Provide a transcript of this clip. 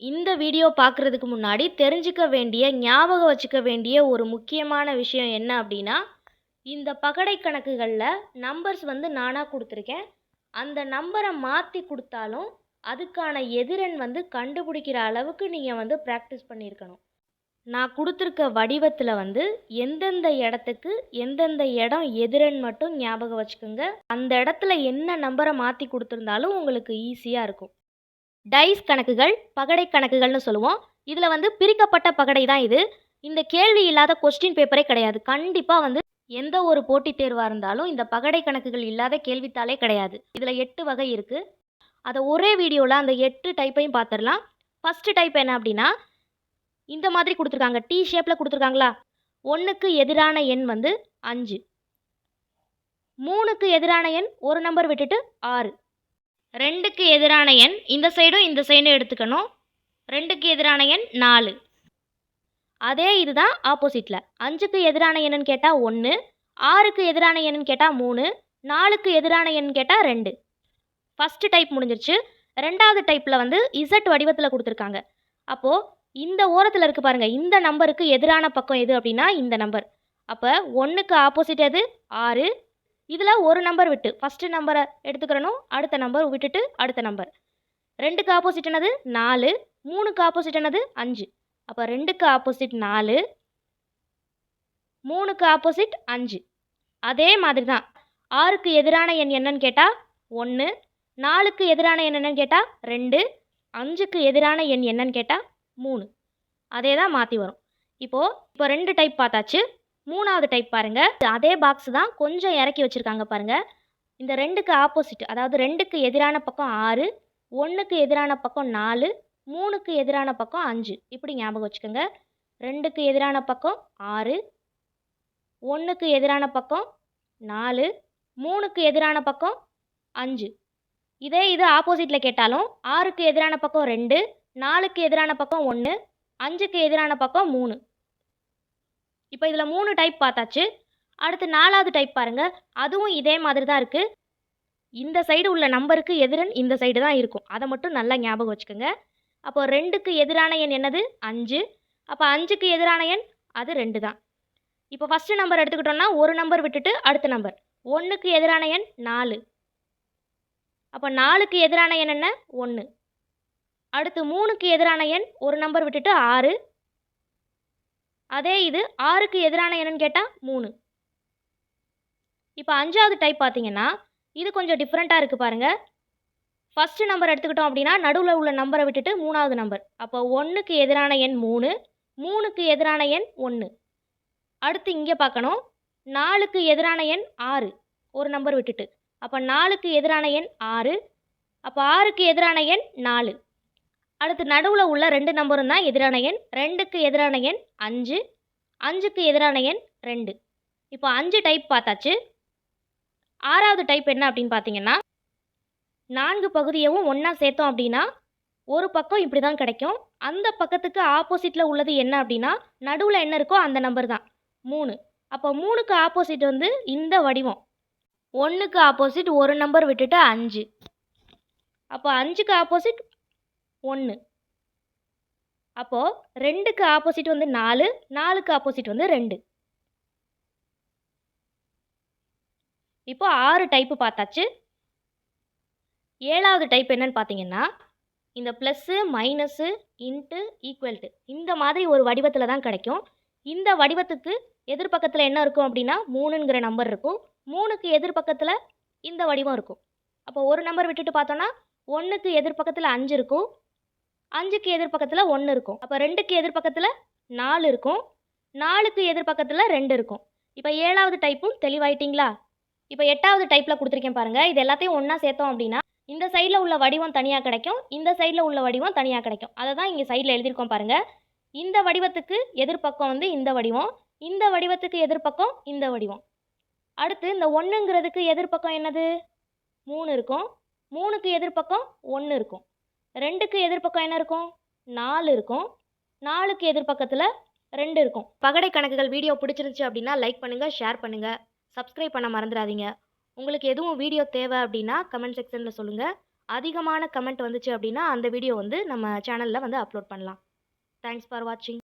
இந்த வீடியோ பார்க்குறதுக்கு முன்னாடி தெரிஞ்சுக்க வேண்டிய ஞாபகம் வச்சுக்க வேண்டிய ஒரு முக்கியமான விஷயம் என்ன அப்படின்னா இந்த பகடை கணக்குகளில் நம்பர்ஸ் வந்து நானாக கொடுத்துருக்கேன். அந்த நம்பரை மாற்றி கொடுத்தாலும் அதுக்கான எதிரெண் வந்து கண்டுபிடிக்கிற அளவுக்கு நீங்கள் வந்து ப்ராக்டிஸ் பண்ணியிருக்கணும். நான் கொடுத்துருக்க வடிவத்தில் வந்து எந்தெந்த இடத்துக்கு எந்தெந்த இடம் எதிரெண் மட்டும் ஞாபகம் வச்சுக்கோங்க. அந்த இடத்துல என்ன நம்பரை மாற்றி கொடுத்துருந்தாலும் உங்களுக்கு ஈஸியாக இருக்கும். டைஸ் கணக்குகள் பகடை கணக்குகள்னு சொல்லுவோம். இதில் வந்து பிரிக்கப்பட்ட பகடை தான் இது. இந்த கேள்வி இல்லாத கொஸ்டின் பேப்பரே கிடையாது. கண்டிப்பாக வந்து எந்த ஒரு போட்டித் தேர்வாக இருந்தாலும் இந்த பகடை கணக்குகள் இல்லாத கேள்வித்தாளே கிடையாது. இதில் எட்டு வகை இருக்குது அதை ஒரே வீடியோவில் அந்த எட்டு டைப்பையும் பார்த்துடலாம் ஃபஸ்ட்டு டைப் என்ன அப்படின்னா இந்த மாதிரி கொடுத்துருக்காங்க. டி ஷேப்பில் கொடுத்துருக்காங்களா? ஒன்றுக்கு எதிரான எண் வந்து அஞ்சு. மூணுக்கு எதிரான எண் ஒரு நம்பர் விட்டுட்டு ஆறு. ரெண்டுக்கு எதிரான எண் இந்த சைடும் இந்த சைடும் எடுத்துக்கணும். ரெண்டுக்கு எதிரான எண் நாலு. அதே இதுதான் ஆப்போசிட்டில் அஞ்சுக்கு எதிரான எண்ணுன்னு கேட்டால் ஒன்று ஆறுக்கு எதிரான எண்ணுன்னு கேட்டால் மூணு நாலுக்கு எதிரான எண் கேட்டால் ரெண்டு. ஃபஸ்ட்டு டைப் முடிஞ்சிருச்சு. ரெண்டாவது டைப்பில் வந்து இசட் வடிவத்தில் கொடுத்துருக்காங்க. அப்போது இந்த ஓரத்தில் இருக்குது பாருங்கள் இந்த நம்பருக்கு எதிரான பக்கம் எது அப்படின்னா இந்த நம்பர் அப்போ ஒன்றுக்கு ஆப்போசிட் எது? ஆறு இதில் ஒரு நம்பர் விட்டு ஃபஸ்ட்டு நம்பரை எடுத்துக்கிறணும் அடுத்த நம்பர் விட்டுட்டு அடுத்த நம்பர் ரெண்டுக்கு ஆப்போசிட் என்னது? நாலு. மூணுக்கு ஆப்போசிட் என்னது? அஞ்சு. அப்போ ரெண்டுக்கு ஆப்போசிட் நாலு. மூணுக்கு ஆப்போசிட் அஞ்சு. அதே மாதிரி தான் ஆறுக்கு எதிரான எண் என்னன்னு கேட்டால் ஒன்று நாலுக்கு எதிரான எண் என்னன்னு கேட்டால் ரெண்டு. அஞ்சுக்கு எதிரான எண் என்னன்னு கேட்டால் மூணு. அதே தான் மாற்றி வரும். இப்போது இப்போ ரெண்டு டைப் பார்த்தாச்சு. மூணாவது டைப் பாருங்கள் அதே பாக்ஸ் தான் கொஞ்சம் இறக்கி வச்சுருக்காங்க பாருங்கள் இந்த ரெண்டுக்கு ஆப்போசிட் அதாவது ரெண்டுக்கு எதிரான பக்கம் ஆறு ஒன்றுக்கு எதிரான பக்கம் நாலு மூணுக்கு எதிரான பக்கம் அஞ்சு. இப்படி ஞாபகம் வச்சுக்கோங்க. ரெண்டுக்கு எதிரான பக்கம் ஆறு ஒன்றுக்கு எதிரான பக்கம் நாலு மூணுக்கு எதிரான பக்கம் அஞ்சு. இதே இது ஆப்போசிட்டில் கேட்டாலும் ஆறுக்கு எதிரான பக்கம் ரெண்டு நாலுக்கு எதிரான பக்கம் ஒன்று அஞ்சுக்கு எதிரான பக்கம் மூணு. இப்போ இதில் மூணு டைப் பார்த்தாச்சு. அடுத்து நாலாவது டைப் பாருங்கள் அதுவும் இதே மாதிரி தான் இருக்குது இந்த சைடு உள்ள நம்பருக்கு எதிரன் இந்த சைடு தான் இருக்கும். அதை மட்டும் நல்லா ஞாபகம் வச்சுக்கோங்க. அப்போ ரெண்டுக்கு எதிரான எண் என்னது? அஞ்சு. அப்போ அஞ்சுக்கு எதிரான எண் அது ரெண்டு தான். இப்போ ஃபஸ்ட்டு நம்பர் எடுத்துக்கிட்டோம்னா ஒரு நம்பர் விட்டுட்டு அடுத்த நம்பர் ஒன்றுக்கு எதிரான எண் நாலு. அப்போ நாலுக்கு எதிரான எண் என்ன? ஒன்று அடுத்து மூணுக்கு எதிரான எண் ஒரு நம்பர் விட்டுட்டு ஆறு. அதே இது ஆறுக்கு எதிரான என்னன்னு கேட்டால் மூணு. இப்போ அஞ்சாவது டைப் பார்த்தீங்கன்னா இது கொஞ்சம் டிஃப்ரெண்ட்டாக இருக்குது பாருங்கள் ஃபஸ்ட்டு நம்பர் எடுத்துக்கிட்டோம் அப்படின்னா நடுவில் உள்ள நம்பரை விட்டுட்டு மூணாவது நம்பர் அப்போ ஒன்றுக்கு எதிரான எண் மூணு மூணுக்கு எதிரான எண் ஒன்று அடுத்து இங்கே பார்க்கணும் நாலுக்கு எதிரான எண் ஆறு. ஒரு நம்பர் விட்டுட்டு. அப்போ நாலுக்கு எதிரான எண் ஆறு. அப்போ ஆறுக்கு எதிரான எண் நாலு. அடுத்து நடுவில் உள்ள ரெண்டு நம்பரும் தான் எதிரான எண். ரெண்டுக்கு எதிரான எண் அஞ்சு. அஞ்சுக்கு எதிரான எண் ரெண்டு. இப்போ அஞ்சு டைப் பார்த்தாச்சு. ஆறாவது டைப் என்ன அப்படின்னு பார்த்தீங்கன்னா நான்கு பகுதியவும் ஒன்றா சேர்த்தோம் அப்படின்னா ஒரு பக்கம் இப்படி தான் கிடைக்கும். அந்த பக்கத்துக்கு ஆப்போசிட்டில் உள்ளது என்ன அப்படின்னா நடுவில் என்ன இருக்கோ அந்த நம்பர் தான். மூணு. அப்போ மூணுக்கு ஆப்போசிட் வந்து இந்த வடிவம். ஒன்றுக்கு ஆப்போசிட் ஒரு நம்பர் விட்டுட்டு அஞ்சு. அப்போ அஞ்சுக்கு ஆப்போசிட் ஒன்று அப்போது ரெண்டுக்கு ஆப்போசிட் வந்து நாலு நாலுக்கு ஆப்போசிட் வந்து ரெண்டு. இப்போ ஆறு டைப்பு பார்த்தாச்சு. ஏழாவது டைப் என்னன்னு பார்த்தீங்கன்னா இந்த ப்ளஸ்ஸு மைனஸு இன்ட்டு ஈக்குவல்ட்டு இந்த மாதிரி ஒரு வடிவத்தில் தான் கிடைக்கும். இந்த வடிவத்துக்கு எதிர்பக்கத்தில் என்ன இருக்கும் அப்படின்னா மூணுங்கிற நம்பர் இருக்கும். மூணுக்கு எதிர்பக்கத்தில் இந்த வடிவம் இருக்கும். அப்போ ஒரு நம்பர் விட்டுட்டு பார்த்தோன்னா ஒன்றுக்கு எதிர்பக்கத்தில் அஞ்சு இருக்கும். அஞ்சுக்கு எதிர்பக்கத்தில் ஒன்று இருக்கும். அப்போ ரெண்டுக்கு எதிர்பக்கத்தில் நாலு இருக்கும். நாலுக்கு எதிர்பக்கத்தில் ரெண்டு இருக்கும். இப்போ ஏழாவது டைப்பும் தெளிவாயிட்டிங்களா? இப்போ எட்டாவது டைப்பில் கொடுத்துருக்கேன் பாருங்கள் இது எல்லாத்தையும் ஒன்றா சேர்த்தோம் அப்படின்னா இந்த சைடில் உள்ள வடிவம் தனியாக கிடைக்கும். இந்த சைடில் உள்ள வடிவம் தனியாக கிடைக்கும். அதை தான் இங்கே சைடில் எழுதியிருக்கோம் பாருங்கள் இந்த வடிவத்துக்கு எதிர்பக்கம் வந்து இந்த வடிவம் இந்த வடிவத்துக்கு எதிர்பக்கம் இந்த வடிவம். அடுத்து இந்த ஒன்றுங்கிறதுக்கு எதிர்பக்கம் என்னது? மூணு இருக்கும். மூணுக்கு எதிர்பக்கம் ஒன்று இருக்கும். ரெண்டுக்கு எதிர்பக்கம் என்ன இருக்கும்? நாலு இருக்கும். நாலுக்கு எதிர்பக்கத்தில் ரெண்டு இருக்கும். பகடை கணக்குகள் வீடியோ பிடிச்சிருந்துச்சு அப்படின்னா லைக் பண்ணுங்கள் ஷேர் பண்ணுங்கள் சப்ஸ்கிரைப் பண்ண மறந்துடாதீங்க. உங்களுக்கு எதுவும் வீடியோ தேவை அப்படின்னா கமெண்ட் செக்ஷனில் சொல்லுங்கள் அதிகமான கமெண்ட் வந்துச்சு அப்படின்னா அந்த வீடியோ வந்து நம்ம சேனலில் வந்து அப்லோட் பண்ணலாம். தேங்க்ஸ் ஃபார் வாட்சிங்